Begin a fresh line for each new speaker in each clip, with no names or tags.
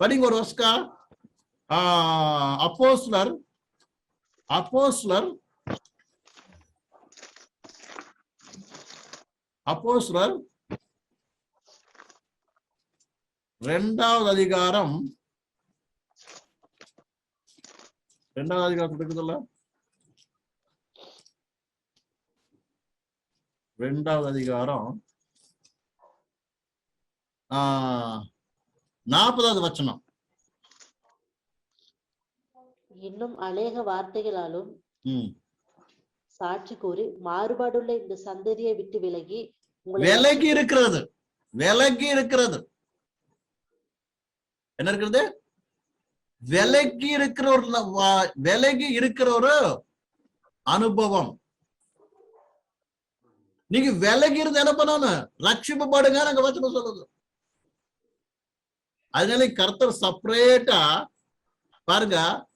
படிங்க ஒரு வருஷக்கா அப்போஸ்லர் அப்போஸ்லர் அப்போஸ்லர் ரெண்டாவது அதிகாரம். ரெண்டாவது அதிகாரம் இருக்குதுல்ல ரெண்டாவது அதிகாரம். ஆஹ் நாற்பதாவது வச்சனம்.
இன்னும் அநேக வார்த்தைகளாலும் சாட்சி கூறி மாறுபாடுள்ள இந்த சந்ததியை விட்டு விலகி
விலகி இருக்கிறது. விலகி இருக்கிறது. என்ன இருக்கிறது? விலகி இருக்கிற ஒரு விலகி இருக்கிற ஒரு அனுபவம். நீங்க விலகி இருந்து என்ன பண்ணணும்? ரட்சிக்கப்படுங்க நாங்க வச்சனம் சொல்லுது அதனால கர்த்தர் செப்பரேட்டா பாருங்க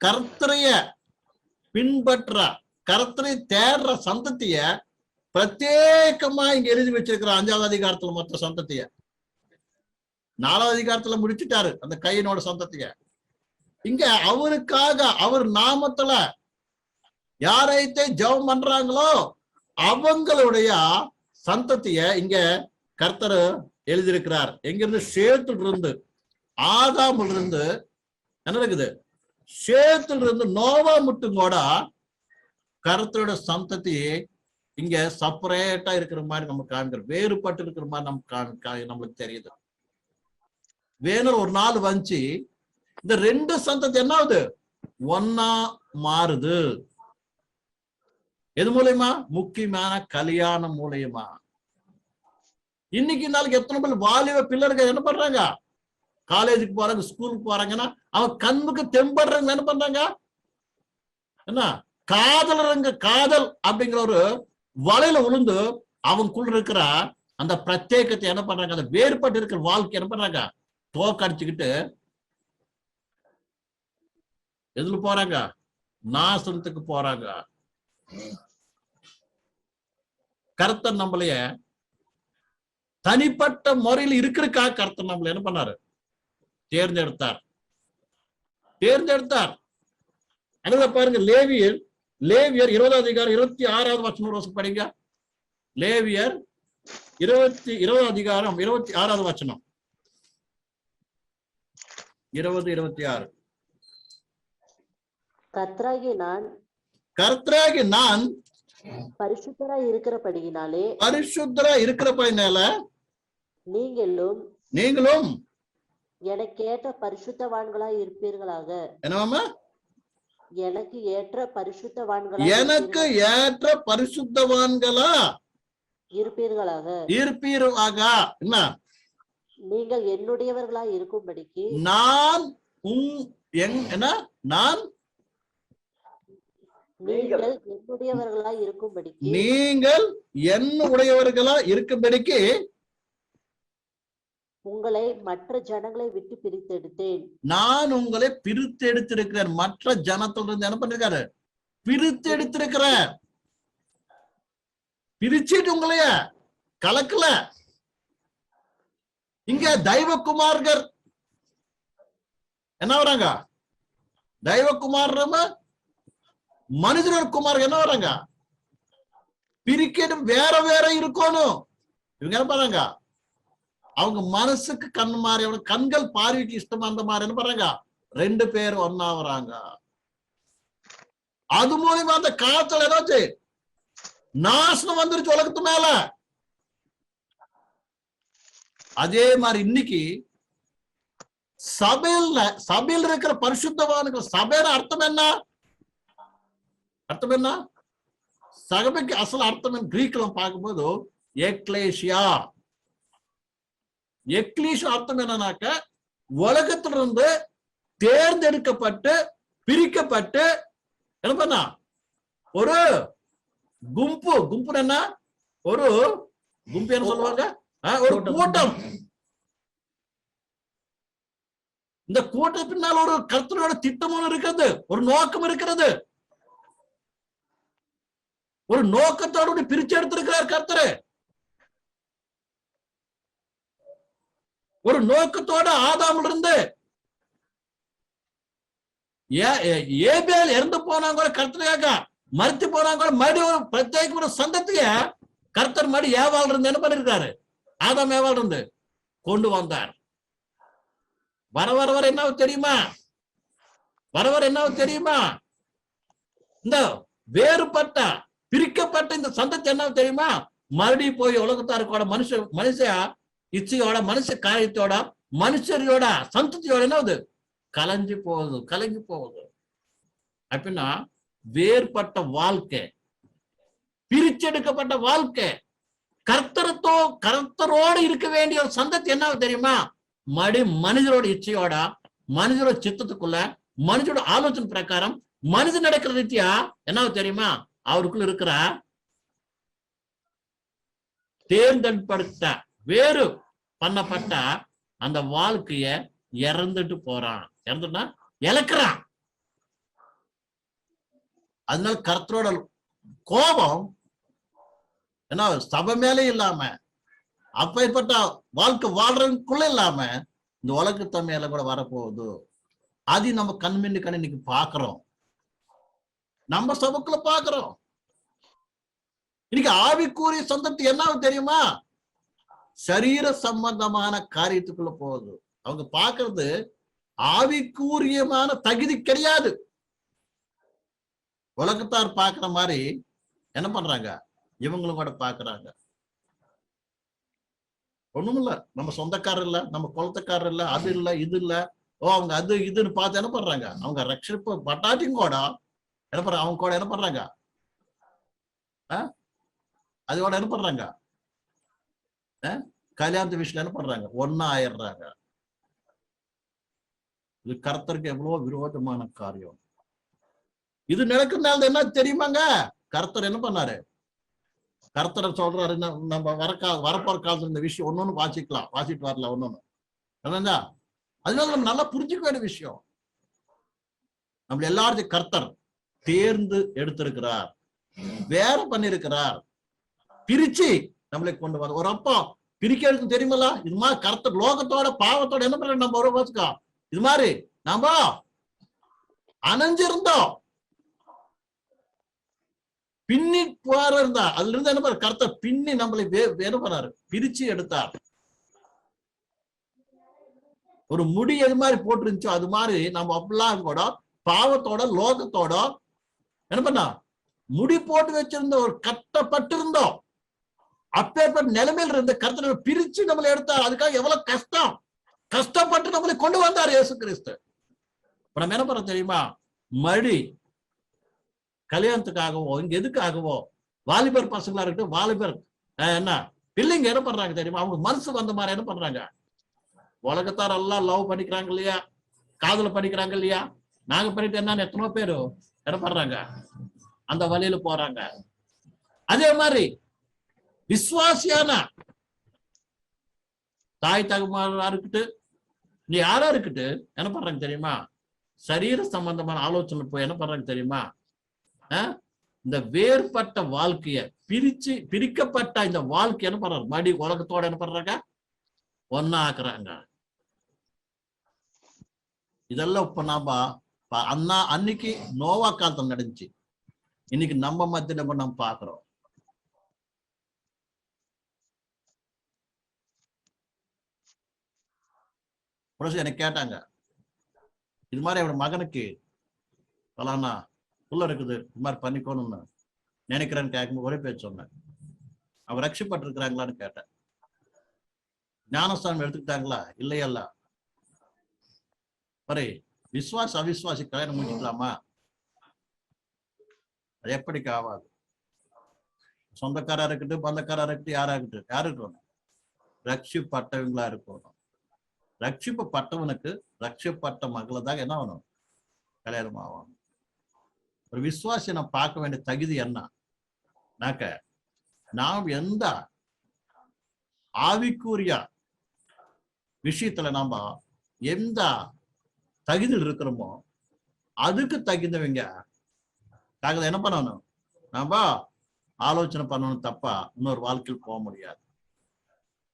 கர்த்தரைய பின்பற்ற கர்த்தரை தேடுற சந்ததிய பிரத்யேகமா இங்க எழுதி வச்சிருக்கிற அஞ்சாவது அதிகாரத்துல மொத்த சந்ததிய. நாலாவது அதிகாரத்துல முடிச்சுட்டாரு அந்த கையனோட சந்ததிய. இங்க அவருக்காக அவர் நாமத்துல யாரைத்தே ஜெபம் பண்றாங்களோ அவங்களுடைய சந்ததிய இங்க கர்த்தர் எழுதியிருக்கிறார். எங்கிருந்து? சேத்துல இருந்து ஆதாமில் இருந்து என்ன இருக்குது சேத்துல இருந்து நோவா மட்டும் கூட கர்த்தரோட சந்ததி இங்க செப்பரேட்டா இருக்கிற மாதிரி நம்ம காண்கிறோம் வேறுபட்டு இருக்கிற மாதிரி நம்ம காண் நம்மளுக்கு தெரியுது. வேணும் ஒரு நாள் வந்துச்சு இந்த ரெண்டு சந்ததி என்ன ஆகுது? ஒன்னா மாறுது. எது மூலியமா? முக்கியமான கல்யாணம் மூலியமா. இன்னைக்கு நாளைக்கு எத்தனை பேர் வாலிப பிள்ளைங்க என்ன பண்றாங்க? காலேஜுக்கு போறாங்க ஸ்கூலுக்கு போறாங்கன்னா அவன் கண்ணுக்கு தெம்படுறாங்க என்ன பண்றாங்க? என்ன? காதலருங்க காதல் அப்படிங்கிற ஒரு வலையில உளுந்து அவனுக்குள்ள இருக்கிற அந்த பிரத்யேகத்தை என்ன பண்றாங்க? அந்த வேறுபட்டு இருக்கிற வாழ்க்கை என்ன பண்றாங்க? தோக்கடிச்சுக்கிட்டு எதுல போறாங்க? நாசனத்துக்கு போறாங்க. கருத்தன் நம்மளைய தனிப்பட்ட முறையில் இருக்கிறக்கா கர்த்தர் நம்மள என்ன பண்ணாரு? தேர்ந்தெடுத்தார். தேர்ந்தெடுத்தார். அதுல பாருங்க லேவியர் லேவியர் இருபதாவது அதிகாரம் இருபத்தி ஆறாவது வசனம் வருஷம் படிங்க. லேவியர் இருபத்தி இருபது அதிகாரம் இருபத்தி ஆறாவது வசனம். இருபது இருபத்தி ஆறு.
கர்த்தராகிய நான்
கர்த்தராகி நான்
பரிசுத்தராய் இருக்கிறபடியினாலே
பரிசுத்தரா இருக்கிற
நீங்களும்
நீங்களும்
எனக்கேற்ற பரிசுத்தவான்களாய் இருப்பீர்களாக.
என்னவாமா
எனக்கு ஏற்ற பரிசுத்தவான்களாய்
எனக்கு ஏற்ற பரிசுத்தவான்களா?
இருப்பீர்களாக.
இருப்பீராக என்ன?
நீங்கள் என்னுடையவர்களாய் இருக்கும்படிக்கு
நான் உன் எங் என்ன? நான்
நீங்கள் என்னுடையவர்களாய் இருக்கும்படிக்கு
நீங்கள் என்ன உடையவர்களா இருக்கும்படிக்கு
உங்களை மற்ற ஜனங்களை விட்டு பிரித்தெடுத்தேன்.
நான் உங்களை பிரித்து எடுத்திருக்கிறேன் மற்ற ஜனத்திலிருந்து என்ன பண்ணிருக்காரு? பிரித்து எடுத்திருக்கிறேன் பிரிச்சிட்டு உங்களைய கலக்கல. இங்க தெய்வகுமார்கள் என்ன வராங்க? தெய்வகுமார் மனிதர் குமார் என்ன வராங்க? பிரிக்கணும் வேற வேற இருக்கணும். இவங்க என்ன பண்றாங்க அவங்க மனசுக்கு கண் மாறி அவங்க கண்கள் பார்வைக்கு இஷ்டமா அந்த மாதிரி என்ன பண்றாங்க? ரெண்டு பேர் ஒன்னா வராங்க. அது மூலியமா அந்த காய்ச்சல் ஏதாச்சு நாசனம் வந்துருச்சு உலகத்து மேல. அதே மாதிரி இன்னைக்கு சபையில சபையில் இருக்கிற பரிசுத்தவானுக்கு சபையில அர்த்தம் என்ன? அர்த்தம் என்ன? சபைக்கு அசல் அர்த்தம் கிரீக்ல பார்க்கும்போது எக்லேஷியா எக்லீஷ் அர்த்தம் என்னன்னாக்க உலகத்திலிருந்து தேர்ந்தெடுக்கப்பட்டு பிரிக்கப்பட்டு என்ன பண்ணா? ஒரு கும்பு கும்பு என்ன? ஒரு கும்பு என்ன சொல்லுவாங்க? ஒரு கூட்டம். இந்த கூட்டம் பின்னால் ஒரு கர்த்தரோட திட்டமும் இருக்கிறது. ஒரு நோக்கம் இருக்கிறது. ஒரு நோக்கத்தோடு பிரிச்சு எடுத்திருக்கிறார் கர்த்தரு. ஒரு நோக்கத்தோட ஆதாமில் இருந்து ஏ- ஏபேல் இறந்து போனாங்க கூட கருத்துக்காக மறுத்து போனாங்க கூட மறுபடியும் ஒரு பிரத்யேக சந்தத்துக்கு கர்த்தர் மறுபடி ஏவாள் இருந்து என்ன பண்ணிருக்காரு? ஆதாம் ஏவாள் இருந்து கொண்டு வந்தார். வர வர வர என்ன தெரியுமா? வர வர என்ன தெரியுமா? இந்த வேறுபட்ட பிரிக்கப்பட்ட இந்த சந்தத்து என்ன தெரியுமா? மறுபடியும் போய் உலகத்தாருக்கோட மனுஷ மனுஷ இச்சையோட மனுஷ காரியத்தோட மனுஷரோட சந்ததியோட என்னது கலைஞ்சு போகுது கலங்கி போகுது. அப்படின்னா வேறுபட்ட வாழ்க்கை பிரிச்செடுக்கப்பட்ட வாழ்க்கை கர்த்தரத்தோ கர்த்தரோடு இருக்க வேண்டிய ஒரு சந்ததி என்ன தெரியுமா? மடி மனிதரோட இச்சையோட மனிதரோட சித்தத்துக்குள்ள மனிதனோட ஆலோசனை பிரகாரம் மனிதன் நடக்கிற ரீதியா என்ன தெரியுமா? அவருக்குள்ள இருக்கிற தேர்ந்தெடுப்படுத்த வேறு பண்ணப்பட்ட அந்த வாழ்க்கைய இறந்துட்டு போறான். இறந்துட்டா இழக்கிறான். அதனால கர்த்தரோட கோபம் என்ன சபை மேலே இல்லாம அப்பேற்பட்ட வாழ்க்கை வாழ்றதுக்குள்ள இல்லாம இந்த உலகத்தை மேல கூட வரப்போகுது. அது நம்ம கண்மின்னு கண் இன்னைக்கு பாக்குறோம். நம்ம சபைக்குள்ள பாக்குறோம். இன்னைக்கு ஆவிக்குரிய சந்தத்து என்ன தெரியுமா? சரீர சம்பந்தமான காரியத்துக்குள்ள போகுது. அவங்க பாக்குறது ஆவிக்கூரியமான தகுதி கிடையாது. உலகத்தார் பாக்குற மாதிரி என்ன பண்றாங்க? இவங்களும் கூட பாக்குறாங்க ஒண்ணுமில்ல நம்ம சொந்தக்காரர் இல்ல நம்ம குளத்துக்காரர் இல்ல அது இல்ல இது இல்ல. ஓ அவங்க அது இதுன்னு பார்த்து என்ன பண்றாங்க? அவங்க ரட்சிப்பு பட்டாட்டியும் கூட என்ன பண்றாங்க அவங்க கூட என்ன பண்றாங்க? அது கூட என்ன பண்றாங்க? கல்யாணத்து விஷயம் என்ன பண்றாங்க? ஒன்னா ஆயிடுறாங்க. இது கர்த்தருக்கு எவ்வளவு விரோதமான காரியம். இது நடக்கிறதுனால என்ன தெரியுமாங்க? கர்த்தர் என்ன பண்ணாரு? கர்த்தர் சொல்றாரு? நம்ம வரக்கா வரப்போற காலத்துல இந்த விஷயம் ஒன்னொன்னு வாசிக்கலாம். வாசிட்டு வரல ஒன்னொன்னு அதனால நம்ம நல்லா புரிஞ்சுக்க வேண்டிய விஷயம். நம்ம எல்லாருடைய கர்த்தர் தேர்ந்து எடுத்திருக்கிறார். வேற பண்ணிருக்கிறார் பிரிச்சு நம்மளை கொண்டு வர. ஒரு அப்பா பிரிக்கிறதுக்கு தெரியுமல்ல? இது மாதிரி கருத்து லோகத்தோட பாவத்தோட என்ன பண்ண நம்ம ஒரு இது மாதிரி நாம அணைஞ்சிருந்தோம். பின்னி போற இருந்தா அதுல இருந்து என்ன பண்ண கருத்தை பின்னி நம்மளை என்ன பண்ணாரு? பிரிச்சு எடுத்தார். ஒரு முடி எது மாதிரி போட்டுருந்துச்சோ அது மாதிரி நம்ம அப்படிலாம் கூட பாவத்தோட லோகத்தோட என்ன பண்ணா முடி போட்டு வச்சிருந்த ஒரு கட்டப்பட்டிருந்தோம். அப்பேற்பட்ட நிலைமையில இருந்து கருத்து பிரிச்சு நம்மளை எடுத்தார். அதுக்காக எவ்வளவு கஷ்டம்? கஷ்டப்பட்டு நம்மளை கொண்டு வந்தார் இயேசு கிறிஸ்து. இப்ப நம்ம என்ன பண்ண தெரியுமா? மறுபடி கல்யாணத்துக்காகவோ இங்க எதுக்காகவோ வாலிபர் பசங்களா இருக்கட்டும் வாலிபர் என்ன? பிள்ளைங்க என்ன பண்றாங்க தெரியுமா? அவங்க மனசு வந்த மாதிரி என்ன பண்றாங்க? உலகத்தார் எல்லாம் லவ் பண்ணிக்கிறாங்க இல்லையா? காதல பண்ணிக்கிறாங்க இல்லையா? நாங்க பண்ணிட்டு என்னன்னு எத்தனோ பேரும் என்ன பண்றாங்க? அந்த வழியில போறாங்க. அதே மாதிரி விசுவாசியானா? தாய் தகுமாரா இருக்கட்டு நீ யாரா இருக்கட்டு என்ன பண்றாங்க தெரியுமா? சரீர சம்பந்தமான ஆலோசனை போய் என்ன பண்றாங்க தெரியுமா? இந்த வேறுபட்ட வாழ்க்கைய பிரிச்சு பிரிக்கப்பட்ட இந்த வாழ்க்கை என்ன பண்றாங்க? மடி உலகத்தோட என்ன பண்றாங்க? ஒன்னா ஆக்குறாங்க இதெல்லாம் இப்ப நாம அண்ணா அன்னைக்கு நோவா காலத்தில் நடந்துச்சு. இன்னைக்கு நம்ம மத்தியில நம்ம பாக்குறோம் புரசு எனக்கு கேட்டாங்க. இது மாதிரி அவரோட மகனுக்கு பலானா புள்ள இருக்குது இது மாதிரி பண்ணிக்கணும்னு நினைக்கிறேன்னு கேட்கும்போது ஒரே பேர் சொன்னேன். அவர் ரட்சிப்பட்டிருக்கிறாங்களான்னு கேட்டேன். ஞானஸ்தானம் எடுத்துக்கிட்டாங்களா? இல்லையல்ல. சரி விஸ்வாஸ் அவிஸ்வாசி கல்யாணம் முடிச்சுக்கலாமா அது எப்படிக்கு ஆகாது சொந்தக்காரா இருக்கட்டும் பந்தக்காரா இருக்கட்டும் யாரா இருக்கட்டும் யாரு இருக்கணும்? ரட்சிப்பட்டவங்களா இருக்கணும். ரட்சிப்பட்டவனுக்கு ரட்சிப்பட்ட மகளை தான் என்ன ஆகணும்? கல்யாணம் ஆகணும் ஒரு விசுவாசி நான் பார்க்க வேண்டிய தகுதி என்ன? நாம் எந்த ஆவிக்குரிய விஷயத்துல நாம எந்த தகுதியில் இருக்கிறோமோ அதுக்கு தகுந்தவங்க நாங்கள் என்ன பண்ணணும்? நம்ம ஆலோசனை பண்ணணும் தப்பா இன்னொரு வாழ்க்கையில் போக முடியாது.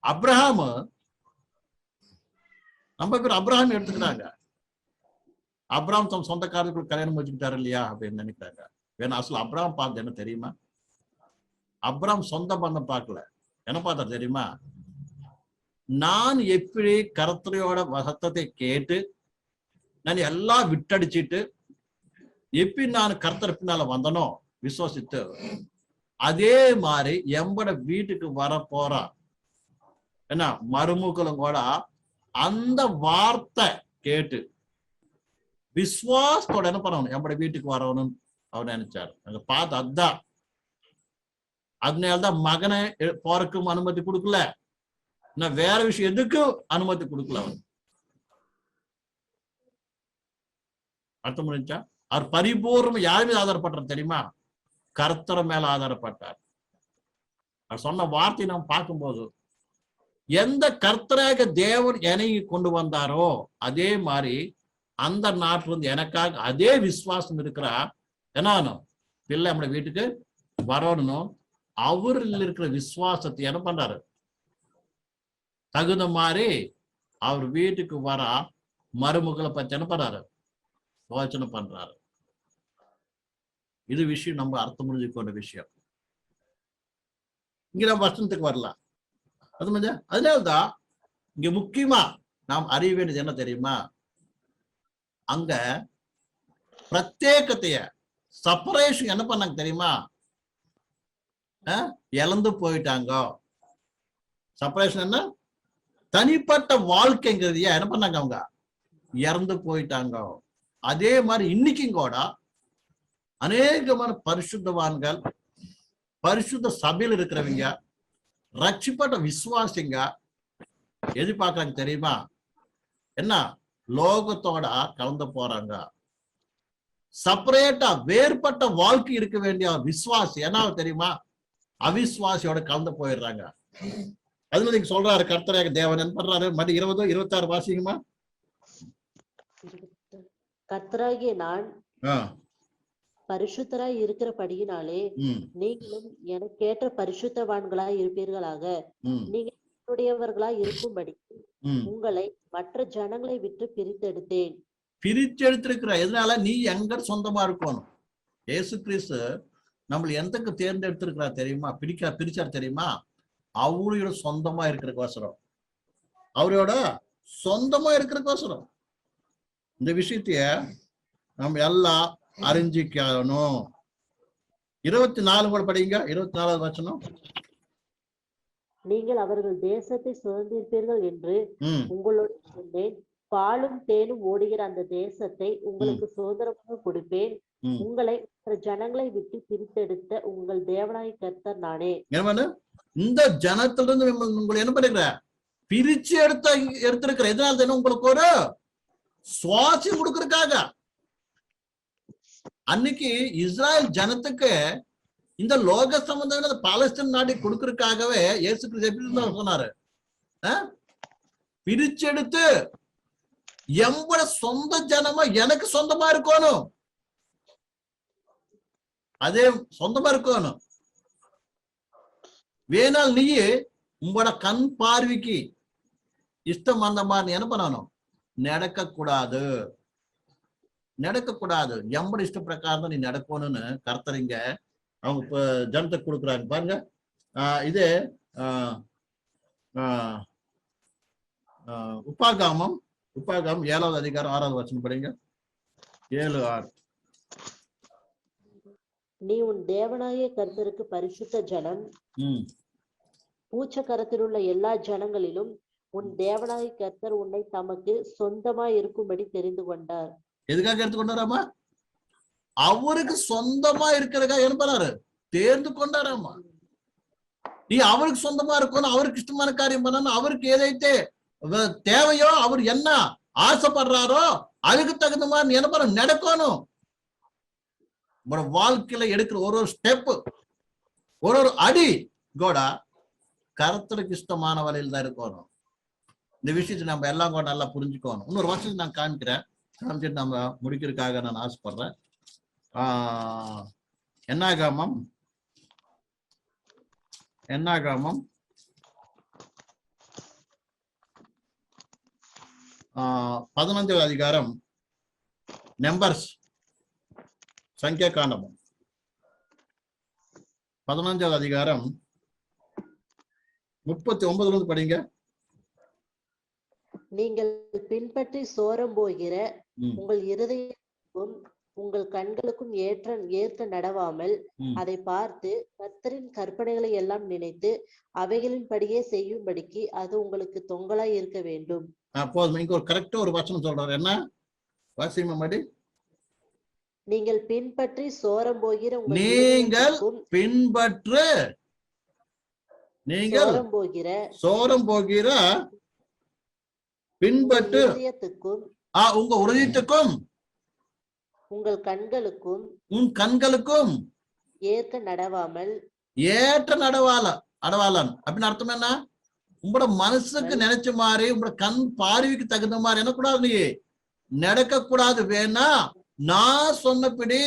அப்ரஹாம் நம்ம பேர் அப்ரஹாம் எடுத்துக்கிறாங்க அப்ராம் தம் சொந்தக்காரர்களுக்கு கல்யாணம் வச்சுக்கிட்டாரு இல்லையா அப்படின்னு நினைக்கிறாங்க. வேணா அசல் அப்ராம் பார்த்து என்ன தெரியுமா? அப்ராம் சொந்த பந்தம் பார்க்கல. என்ன பார்த்தாரு தெரியுமா? நான் எப்படி கருத்தரையோட சத்தத்தை கேட்டு நான் எல்லாம் விட்டடிச்சிட்டு எப்படி நான் கர்த்தர் பின்னால வந்தனோ விசுவாசித்து அதே மாதிரி எம்பட வீட்டுக்கு வர போறா. என்ன மருமக்களும் கூட அந்த வார்த்தை கேட்டு விஸ்வாசத்தோட என்ன பண்ணணும்? எம்பட வீட்டுக்கு வரணும் அவர் நினைச்சாரு. அங்க பார்த்து அதான் அதனாலதான் மகனை போறக்கும் அனுமதி கொடுக்கல. நான் வேற விஷயம் எதுக்கும் அனுமதி கொடுக்கல அவன் அர்த்தம் முடிஞ்சா அவர் பரிபூர்ணம் யார் மீது ஆதாரப்பட்டார் தெரியுமா? கர்த்தர் மேல ஆதாரப்பட்டார். அவர் சொன்ன வார்த்தையை நாம் பார்க்கும்போது எந்த கர்த்தராக தேவன் என்னை கொண்டு வந்தாரோ அதே மாதிரி அந்த நாட்டுல இருந்து எனக்காக அதே விசுவாசம் இருக்கிறா என்ன பிள்ளை நம்முடைய வீட்டுக்கு வரணும் அவரில் இருக்கிற விசுவாசத்தை என்ன பண்றாரு? தகுந்த மாதிரி அவர் வீட்டுக்கு வர மருமகளை பத்தி என்ன பண்றாரு? யோசனை பண்றாரு. இது விஷயம் நம்ம அர்த்தம் முடிஞ்சுக்கொண்ட விஷயம். இங்க நம்ம வசனத்துக்கு வரலாம். அது மாதிரி அதனால்தான் இங்க முக்கியமா நாம் அறிய வேண்டியது என்ன தெரியுமா? அங்க பிரத்யேகத்தைய செப்பரேஷன் என்ன பண்ணாங்க தெரியுமா? இழந்து போயிட்டாங்க. செப்பரேஷன் என்ன? தனிப்பட்ட வாழ்க்கைங்கிறது என்ன பண்ணாங்க அவங்க? இறந்து போயிட்டாங்க. அதே மாதிரி இன்னைக்கும் கூட அநேகமான பரிசுத்தவான்கள் பரிசுத்த சபையில் இருக்கிறவங்க ரட்சிப்பட்ட விசுவாசிங்க. எது பார்க்கறாங்க தெரியுமா? என்ன? லோகத்தோட கலந்து போறாங்க. செப்பரேட்டா வேறுபட்ட வாழ்க்கை இருக்க வேண்டிய விசுவாசி. என்ன தெரியுமா? அவிசுவாசியோட கலந்து போயிடுறாங்க. அதுல நீங்க சொல்றாரு கர்த்தராக தேவன் என்ன பண்றாரு? மணி இருபதோ இருபத்தாறு வாசிங்கம்மா
கர்த்தராகிய நான் பரிசுத்தராய் இருக்கிறபடியினாலே நீங்களும் எனக்கேற்ற பரிசுத்தவான்களாய் இருப்பீர்களாக.
ம்,
நீங்கள் என்னுடையவர்களாய் இருக்கும்படி. உங்களை மற்ற ஜனங்களை விட்டு பிரித்தெடுத்தேன்.
பிரிச்சு எடுத்திருக்கிற எதனால? நீ எங்க சொந்தமா இருக்கணும். இயேசு கிறிஸ்து நம்மள எந்தக்கு தேர்ந்தெடுத்திருக்கிறா தெரியுமா? பிரிக்க பிரிச்சார் தெரியுமா? அவரோட சொந்தமா இருக்கிறக்கோசரம் அவரோட சொந்தமா இருக்கிறக்கோசரம் இந்த விஷயத்தைய நம்ம எல்லாம் அறிஞ்சிக்கணும் இருபத்தி நாலு கூட படிங்க. இருபத்தி நாலாவது வச்சனம்
நீங்கள் அவர்கள் தேசத்தை சுதந்திரிப்பீர்கள் என்று உங்களோடு சொன்னேன் பாலும் தேனும் ஓடுகிற அந்த தேசத்தை உங்களுக்கு சுதந்திரமாக கொடுப்பேன். உங்களை மற்ற ஜனங்களை விட்டு பிரித்தெடுத்த உங்கள் தேவனாய் கர்த்தர் நானே.
இந்த ஜனத்திலிருந்து உங்களை- என்ன பண்ணிருக்கிற? பிரிச்சு எடுத்த எடுத்திருக்கிற. எதனால தெரியுமா? உங்களுக்கு ஒரு சுவாசம் கொடுக்கறதுக்காக? அன்னைக்கு இஸ்ராயல் ஜனத்துக்கு இந்த லோக சம்பந்தமான பாலஸ்தீன் நாட்டை கொடுக்கறதுக்காகவே இயேசு கிறிஸ்து சொன்னாரு பிரிச்செடுத்து எம்பட சொந்த ஜனமா எனக்கு சொந்தமா இருக்கணும். அதே சொந்தமா இருக்கணும். வேணால் நீ உங்களோட கண் பார்வைக்கு இஷ்டம் அந்த மாதிரி என்ன பண்ணணும்? நடக்க கூடாது நடக்க கூடாது எம்பட இஷ்ட பிரகாரம் தான் நீ நடக்கணும்னு கர்த்தரிங்க அவங்க இப்ப ஜனத்தை கொடுக்குறாங்க. பாருங்க. இது உப்பாகாமம் உப்பாகாமம் ஏழாவது அதிகாரம் ஆறாவது வசனம் படிங்க. ஏழு ஆறு.
நீ உன் தேவனாய கர்த்தருக்கு பரிசுத்த ஜனம். பூச்சக்கரத்தில் உள்ள எல்லா ஜனங்களிலும் உன் தேவனாய கர்த்தர் உன்னை தமக்கு சொந்தமாய் இருக்கும்படி தெரிந்து கொண்டார்.
எதுக்காக எடுத்துக்கொண்டாராமா அவருக்கு சொந்தமா இருக்கிறதுக்காக என்ன பண்ணாரு? தேர்ந்து கொண்டாராமா நீ அவருக்கு சொந்தமா இருக்கணும் அவருக்கு இஷ்டமான காரியம் பண்ணணும் அவருக்கு ஏதைத்தே தேவையோ அவர் என்ன ஆசைப்படுறாரோ அதுக்கு தகுந்த மாதிரி நீ என்ன பண்ண நடக்கணும். நம்ம வாழ்க்கையில எடுக்கிற ஒரு ஒரு ஸ்டெப் ஒரு ஒரு அடி கூட கருத்துக்கு இஷ்டமான வழியில் தான் இருக்கணும். இந்த விஷயத்தை நம்ம எல்லாம் கூட நல்லா புரிஞ்சுக்கணும். இன்னொரு வருஷத்துக்கு நான் காமிக்கிறேன் காமிச்சிட்டு நம்ம முடிக்கிறதுக்காக நான் ஆசைப்படுறேன். என்னாகாமம்? என்னாகாமம்? ஆஹ் பதினஞ்சாவது அதிகாரம் நம்பர்ஸ் சங்கியா காண்டமம் பதினஞ்சாவது அதிகாரம் முப்பத்தி ஒன்பதுல இருந்து படிங்க.
நீங்கள் பின்பற்றி சோரம் போகிற உங்கள் இருதயத்துக்கும் உங்கள் கண்களுக்கும் ஏற்ற ஏற்க நடவாமல். அதை பார்த்து கர்த்தரின் கற்பனைகளை எல்லாம் நினைத்து அவைகளின்படியே செய்யும்படிக்கு அது உங்களுக்கு தொங்கலாய் இருக்க வேண்டும்.
ஆஹ் போதும். இங்க ஒரு கரெக்டா ஒரு வசனம் சொல்றாரு. என்ன? வாசிமா மடி
நீங்கள் பின்பற்றி சோரம் போகிற
நீங்கள் பின்பற்று. நீங்கள்
சோரம் போகிற
சோரம் போகிற பின்பற்று. உங்க உறுதித்துக்கும்.
உங்கள் கண்களுக்கும்
உன் கண்களுக்கும்.
ஏற்க நடவாமல்.
ஏற்ற நடவால அடவாளன் அப்படின்னு அர்த்தம் என்ன? உங்களோட மனசுக்கு நினைச்ச மாதிரி உங்களோட கண் பார்வைக்கு தகுந்த மாதிரி என்ன கூடாது நீ. நடக்க கூடாது வேணா நான் சொன்னபடி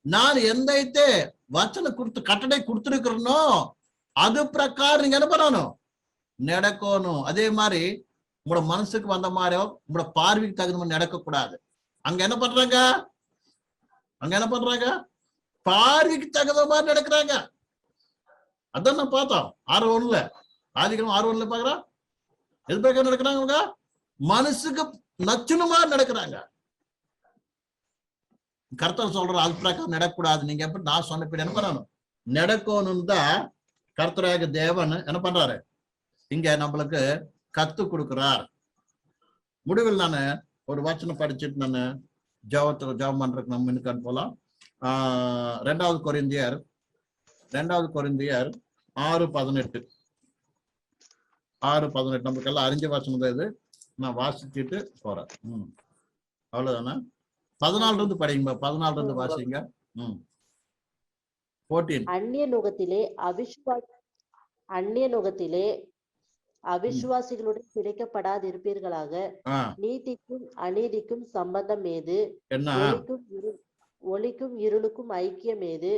நான் எந்த வச்சனை கொடுத்து கட்டளை கொடுத்துருக்கிறனோ அது பிரகாரம் நீங்க என்ன பண்ணணும்? நடக்கணும். அதே மாதிரி உங்களோட மனசுக்கு வந்த மாதிரியோ உங்களோட பார்வைக்கு தகுந்த மாதிரி நடக்கக்கூடாது. அங்க என்ன பண்றாங்க? அங்க என்ன பண்றாங்க? பார்வைக்கு தகுந்த மாதிரி நடக்கிறாங்க. அதான் நான் பார்த்தோம். ஆறு ஒண்ணுல ஆதிக்கம் ஆறு ஒண்ணுல பாக்குறோம் எது பிரகாரம் நடக்கிறாங்க அவங்க மனசுக்கு நச்சுன மாதிரி நடக்கிறாங்க. கர்த்தர் சொல்ற அது பிரகாரம் நடக்கூடாது. நீங்க எப்படி நான் சொன்னபடி என்ன பண்ணணும்? நடக்கணும் தான் கர்த்தராக தேவன் என்ன பண்றாரு? இங்க நம்மளுக்கு கத்து கொடுக்கிறார். முடிவில் நான் ஒரு வச்சனம் படிச்சுட்டு நான் ஜவத்துல ஜவம் பண்றதுக்கு நம்ம இன்னும் போலாம். ரெண்டாவது கொரிந்தியர் ரெண்டாவது கொரிந்தியர் ஆறு பதினெட்டு. ஆறு பதினெட்டு நமக்கு எல்லாம் அறிஞ்ச வசனம் தான் இது. நான் வாசிச்சுட்டு போறேன். ம். அவ்வளவுதானே? பதினாலுல இருந்து படிங்க பதினாலுல இருந்து வாசிங்க. ம்.
அந்நிய நுகத்திலே அவிஸ்வா அந்நிய நுகத்திலே அவிசுவாசிகளுடன் பிழைக்கப்படாதிருப்பீர்களாக நீதிக்கும் அநீதிக்கும் சம்பந்தம் ஏது? ஒளிக்கும் இரு ஒளிக்கும் இருளுக்கும் ஐக்கியம் ஏது?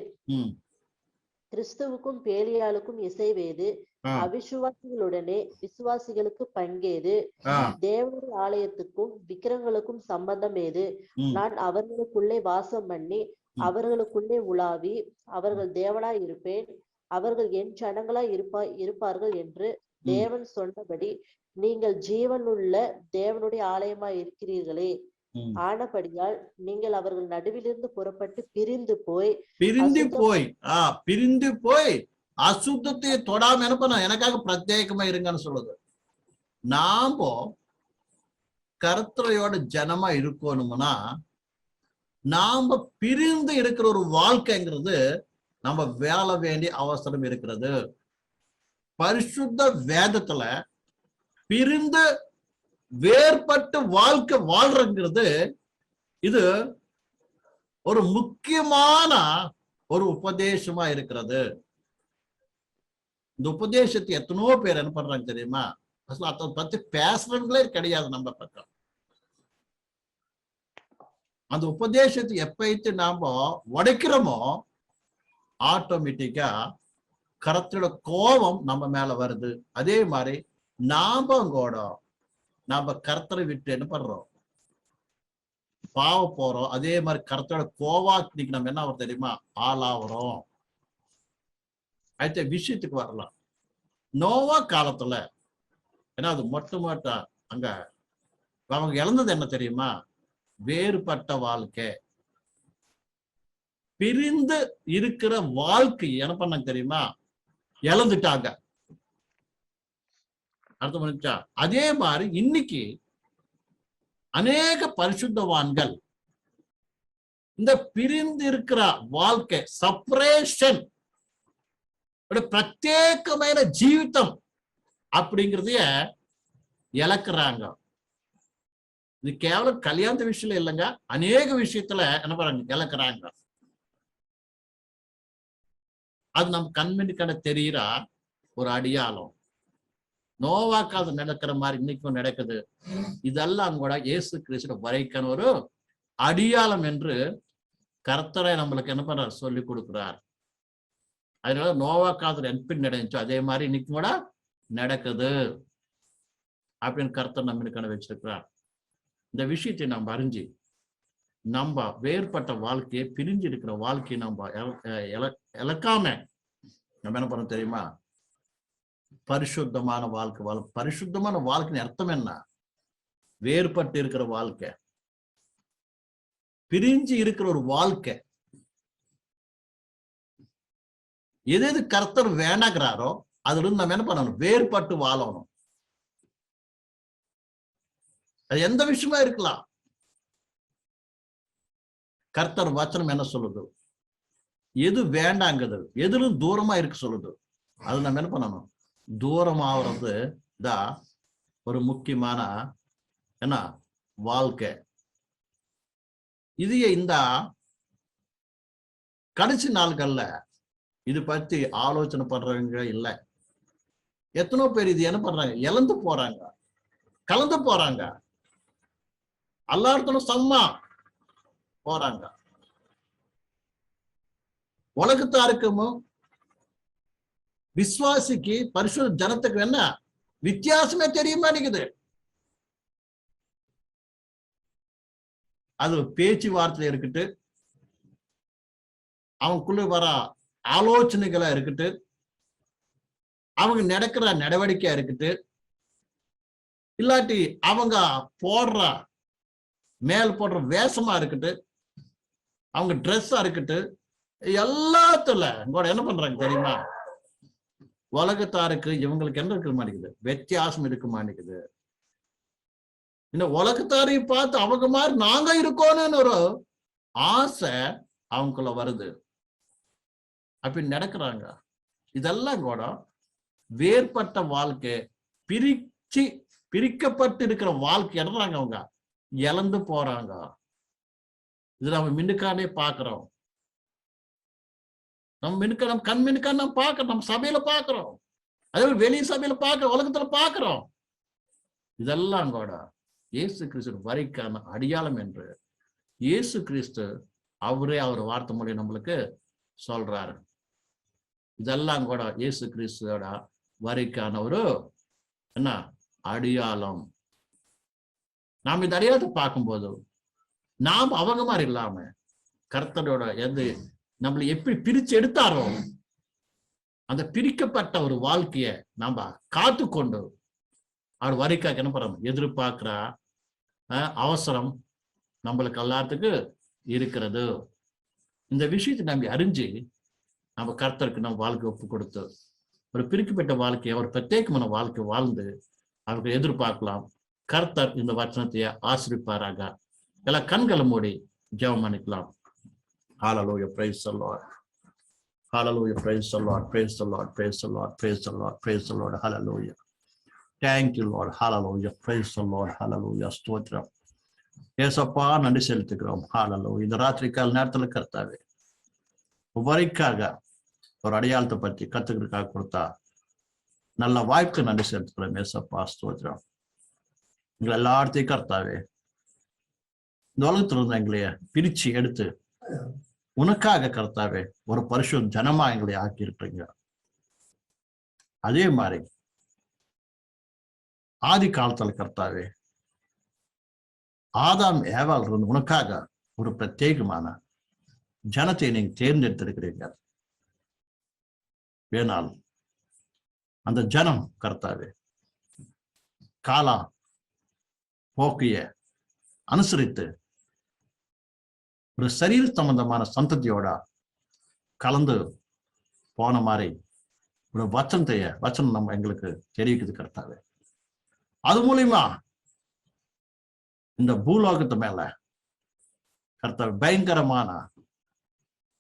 கிறிஸ்துவுக்கும் பேலியாளுக்கும் இசைவேது அவிசுவாசிகளுடனே விசுவாசிகளுக்கு பங்கேது? தேவனுடைய ஆலயத்துக்கும் விக்கிரங்களுக்கும் சம்பந்தம் ஏது? நான் அவர்களுக்குள்ளே வாசம் பண்ணி. அவர்களுக்குள்ளே உலாவி அவர்கள் தேவனாய் இருப்பேன் அவர்கள் என் ஜனங்களாய் இருப்பா இருப்பார்கள் என்று தேவன் சொன்னபடி நீங்கள் ஜீவனுள்ள தேவனுடைய ஆலயமாய் இருக்கிறீர்களே. ஆனபடியால் நீங்கள் அவர்கள் நடுவிலிருந்து புறப்பட்டு பிரிந்து போய்
பிரிந்து. போய். ஆ பிரிந்து போய் அசுத்தத்தை தொடாம பண்ண எனக்காக பிரத்யேகமா இருங்கன்னு சொல்லுது. நாம கர்த்தரையோட ஜனமா இருக்கணும்னா நாம பிரிந்து இருக்கிற ஒரு வாழ்க்கைங்கிறது நம்ம வேலை வேண்டிய அவசரம் இருக்கிறது. பரிசுத்த வேதத்துல பிரிந்து வேறுபட்டு வாழ்க்கை வாழ்றங்கிறது இது ஒரு முக்கியமான ஒரு உபதேசமா இருக்கிறது. இந்த உபதேசத்தை எத்தனையோ பேர் என்ன பண்றாங்க தெரியுமா? அசல் அதை பத்தி பேசுறவங்களே கிடையாது நம்ம பக்கம். அந்த உபதேசத்தை எப்பயிட்டு நாம உடைக்கிறோமோ ஆட்டோமேட்டிக்கா கரத்தோட கோபம் நம்ம மேல வருது. அதே மாதிரி நாம கூட நாம கர்த்தரை விட்டு என்ன பண்றோம்? பாவ போறோம். அதே மாதிரி கர்த்தரோட கோவாக்கினிக்கு நம்ம என்ன ஆகும் தெரியுமா? ஆளாகிறோம். அடுத்த விஷயத்துக்கு வரலாம். நோவா காலத்துல ஏன்னா அது மொட்டை மொட்டை அங்க அவங்க இழந்தது என்ன தெரியுமா? வேறுபட்ட வாழ்க்கை. பிரிந்து இருக்கிற வாழ்க்கை என்ன பண்ணாங்க தெரியுமா? இழந்துட்டாங்க. அர்த்தம் பண்ணிச்சா அதே மாதிரி இன்னைக்கு அநேக பரிசுத்தவான்கள் இந்த பிரிந்து இருக்கிற வாழ்க்கை சப்ரேஷன் பிரத்யேகమైన ஜீவிதம் அப்படிங்கிறதைய இழக்கிறாங்க. இது கேவலம் கல்யாண விஷயம் இல்லைங்க. அநேக விஷயத்துல என்ன பாருங்க இழக்கிறாங்க. அது நம்ம கண்மணி கடை ஒரு ஒரு அடியாளம் அது நடக்கிற மாதிரி இன்னைக்கும் நடக்குது. இதெல்லாம் கூட இயேசு கிறிஸ்து வரைக்கான ஒரு அடியாளம் என்று கர்த்தரை நம்மளுக்கு என்ன பண்றார்? சொல்லி கொடுக்கிறார். அதனால காதல் என்பின் நடந்துச்சோ அதே மாதிரி இன்னைக்கு கூட நடக்குது அப்படின்னு கர்த்தர் நம்மளுக்கான வச்சிருக்கிறார். இந்த விஷயத்தை நம்ம அறிஞ்சு நம்ம வேறுபட்ட வாழ்க்கையை பிரிஞ்சு இருக்கிற வாழ்க்கையை நம்ம இழக்காம நம்ம என்ன பண்ண தெரியுமா? பரிசுத்தமான வாழ்க்கை வாழ பரிசுத்தமான வாழ்க்கைன்னு அர்த்தம் என்ன? வேறுபட்டு இருக்கிற வாழ்க்கை. பிரிஞ்சு இருக்கிற ஒரு வாழ்க்கை. எது எது கர்த்தர் வேண்டாங்கிறாரோ அதுல இருந்து நம்ம என்ன பண்ணணும்? வேறுபட்டு வாழணும். அது எந்த விஷயமா இருக்கலாம். கர்த்தர் வச்சனம் என்ன சொல்லுது? எது வேண்டாங்குது எதுலும் தூரமா இருக்கு சொல்லுது. அது நம்ம என்ன பண்ணணும்? தூரம் ஆகுறது தான் ஒரு முக்கியமான என்ன? வாழ்க்கை. இது இந்த கடைசி நாள்கள்ல இது பத்தி ஆலோசனை பண்றவங்க இல்லை. எத்தனோ பேர் இது என்ன பண்றாங்க? இழந்து போறாங்க. கலந்து போறாங்க. எல்லாத்தனும் சம்மா போறாங்க. உலகத்தாருக்கும்? விசுவாசிக்கு பரிசு ஜனத்துக்கு என்ன? வித்தியாசமே தெரிய மாட்டேங்குது. அது பேச்சுவார்த்தையில இருக்கட்டு அவனுக்குள்ள வர ஆலோசனைகளா இருக்கட்டு அவங்க நடக்கிற நடவடிக்கையா இருக்கட்டு இல்லாட்டி அவங்க போடுற மேல் போடுற வேஷமா இருக்கட்டு அவங்க ட்ரெஸ்ஸா இருக்கட்டு எல்லாத்துல கூட என்ன பண்றாங்க தெரியுமா? உலகத்தாருக்கு இவங்களுக்கு என்ன இருக்க மாட்டேங்குது? வித்தியாசம் இருக்க மாட்டேங்குது. இந்த உலகத்தாரையும் பார்த்து அவங்க மாதிரி நாங்க இருக்கோன்னு ஒரு ஆசை அவங்களுக்குள்ள வருது. அப்படி நடக்கிறாங்க. இதெல்லாம் கூட வேறுபட்ட வாழ்க்கை பிரிச்சு பிரிக்கப்பட்டு இருக்கிற வாழ்க்கை இடறாங்க அவங்க? இழந்து போறாங்க. இது நம்ம மின்னுக்கானே பாக்குறோம் நம்ம மினுக்க நம்ம கண் மினுக்கா நம்ம பார்க்கறோம். நம்ம சபையில பாக்குறோம் அதே வெளி சபையில பார்க்க உலகத்துல பாக்குறோம் இதெல்லாம் கூட இயேசு கிறிஸ்து வரிக்கான அடையாளம் என்று இயேசு கிறிஸ்து அவரே அவர் வார்த்தை மூலியம் நம்மளுக்கு சொல்றாரு. இதெல்லாம் கூட இயேசு கிறிஸ்துவோட வரைக்கான ஒரு என்ன? அடையாளம். நாம் இந்த அடையாளத்தை பார்க்கும்போது நாம் அவங்க மாதிரி இல்லாம கர்த்தரோட எது நம்மளை எப்படி பிரிச்சு எடுத்தாரோ அந்த பிரிக்கப்பட்ட ஒரு வாழ்க்கைய நாம காத்து கொண்டு அவர் வரைக்காக என்ன பண்றோம்? எதிர்பார்க்கிற அஹ், அவசரம் நம்மளுக்கு எல்லாத்துக்கு இருக்கிறது. இந்த விஷயத்தை நம்ம அறிஞ்சு நம்ம கர்த்தருக்கு நம்ம வாழ்க்கை ஒப்பு கொடுத்து ஒரு பிரிக்கப்பட்ட வாழ்க்கையை ஒரு பிரத்யேகமான வாழ்க்கை வாழ்ந்து அவருக்கு எதிர்பார்க்கலாம். கர்த்தர் இந்த வச்சனத்தையே ஆசிரிப்பாராக. எல்லாம் கண்களை மூடி ஜெபம் பண்ணிக்கலாம். Hallelujah. Praise the Lord. Hallelujah. Praise the Lord. Praise the Lord. Praise the Lord. Praise the Lord. Praise the Lord. Hallelujah. Thank you, Lord. Hallelujah. Praise the Lord. Hallelujah. ஸ்தோத்திரம் ஏசப்பா நன்றி செலுத்துகிறோம் ஹalleluya இந்த ராத்திரி கால நேரத்துல கர்த்தாவே வரைக்காக ஒரு அடையாளத்தை பற்றி கத்துக்கிறதுக்காக கொடுத்தா நல்ல வாய்ப்புக்கு நன்றி செலுத்துகிறோம் ஏசப்பா ஸ்தோத்திரம் எங்களை எல்லாத்தையும் கர்த்தாவே இந்த உலகத்துல இருந்து எங்களைய பிரிச்சு எடுத்து உனக்காக கர்த்தாவே ஒரு பரிசு ஜனமா எங்களை ஆக்கி இருக்கிறீங்க அதே மாதிரி ஆதி காலத்துல கர்த்தாவே ஆதாம் ஏவாள் இருந்து உனக்காக ஒரு பிரத்யேகமான ஜனத்தை நீங்க தேர்ந்தெடுத்திருக்கிறீங்க. வேணால் அந்த ஜனம் கர்த்தாவே காலா போக்கிய அனுசரித்து ஒரு சரீர சம்பந்தமான சந்ததியோட கலந்து போன மாதிரி ஒரு வச்சனத்தைய வச்சனம் நம்ம எங்களுக்கு தெரிவிக்குது கர்த்தாவே. அது மூலியமா இந்த பூலோகத்து மேல கர்த்தாவே பயங்கரமான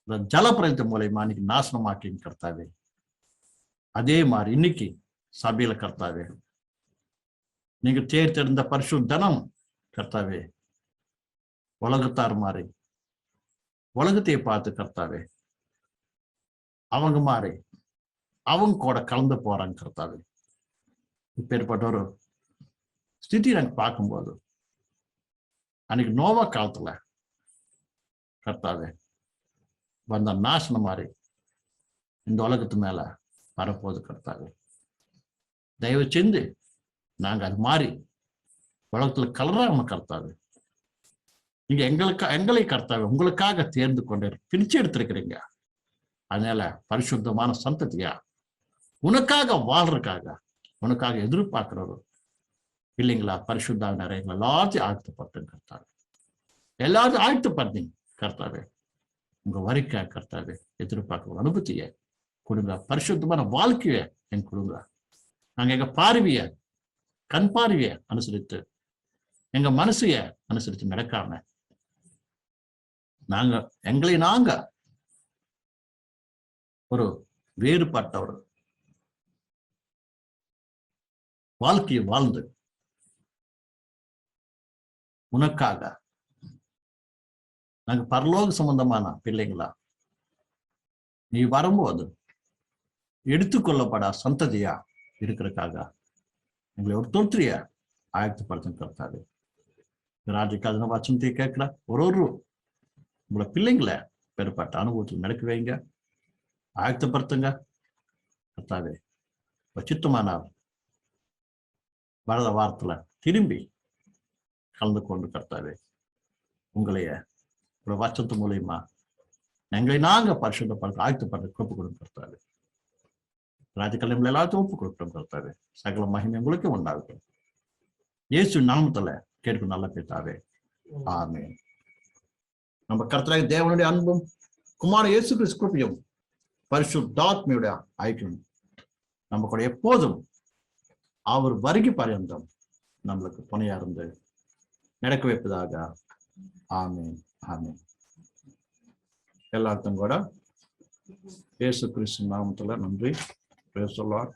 இந்த ஜலப்பிரயத்து மூலியமா இன்னைக்கு நாசனமாக்கி கர்த்தாவே. அதே மாதிரி இன்னைக்கு சபையில கர்த்தாவே நீங்க தேர்ந்தெடுந்த தனம் கர்த்தாவே உலகத்தார் மாதிரி உலகத்தையே பார்த்து கர்த்தாவே. அவங்க மாதிரி அவங்க கூட கலந்து போறாங்க கர்த்தாவே. இப்பேற்பட்ட ஒரு ஸ்திதி எனக்கு பார்க்கும்போது அன்னைக்கு நோவா காலத்துல கர்த்தாவே வந்த நாசனம் மாதிரி இந்த உலகத்து மேல வரப்போகுது கர்த்தாவே. தயவு செஞ்சு நாங்க அது மாதிரி உலகத்துல கலராம கர்த்தாவே. நீங்க எங்களுக்கு எங்களை கர்த்தாவே உங்களுக்காக தேர்ந்து கொண்டு பிரிச்சு எடுத்திருக்கிறீங்க. அதனால பரிசுத்தமான சந்ததியா? உனக்காக வாழ்றதுக்காக உனக்காக எதிர்பார்க்கிறவர். இல்லைங்களா? பரிசுத்தாக நிறைய எல்லாத்தையும் ஆழ்த்தப்பட்டேன் கர்த்தாவே. எல்லாத்தையும் ஆழ்த்தப்பட்டீங்க கர்த்தாவே. உங்க வரிக்கா கர்த்தாவே எதிர்பார்க்கிற அனுபவத்திய கொடுங்க. பரிசுத்தமான வாழ்க்கைய என் கொடுங்க. நாங்க எங்க பார்வைய கண் பார்வைய அனுசரித்து எங்க மனசைய அனுசரித்து நடக்காம நாங்க எங்களை நாங்க ஒரு வேறுபட்ட ஒரு வாழ்க்கையை வாழ்ந்து உனக்காக நாங்க பரலோக சம்பந்தமான பிள்ளைங்களா? நீ வரும்போது எடுத்துக்கொள்ளப்படா சந்ததியா இருக்கிறதுக்காக எங்களை ஒரு தொற்றிய ஆயத்தப்படுத்தும் கருத்தாது ராஜுக்கு அதன வச்சனத்தை கேட்கல ஒரு ஒரு உங்களை பிள்ளைங்களை பெறப்பட்ட அனுபவத்தில் நடக்க வைங்க. ஆயத்தப்படுத்துங்க. கர்த்தாவே சித்தமானால் வரத வாரத்துல திரும்பி கலந்து கொண்டு கர்த்தாவே உங்களைய ஒரு வச்சத்து மூலியமா எங்களை நாங்க பரிசுத்தப்படுத்த ஆயத்தப்படுத்த கோப்பு கொடுங்க கர்த்தாவே. ராஜகல்யம் எல்லாத்தையும் ஒப்பு கொடுக்கிறோம் கர்த்தாவே. சகல மகிமை உங்களுக்கு உண்டாகும் இயேசு நாமத்துல கேட்கும் நல்ல பேத்தாவே ஆமென். நம்ம கர்த்தராக தேவனுடைய அன்பும் குமார இயேசு கிறிஸ்து கிருபையும் பரிசுத்தாத்மையுடைய ஐக்கியம். நம்ம கூட எப்போதும் அவர் வருகை பரியந்தம் நம்மளுக்கு துணையா இருந்து நடக்க வைப்பதாக. ஆமீன் ஆமீன். எல்லாத்தையும் கூட இயேசு கிறிஸ்து நாமத்துல நன்றி. பேசலாம்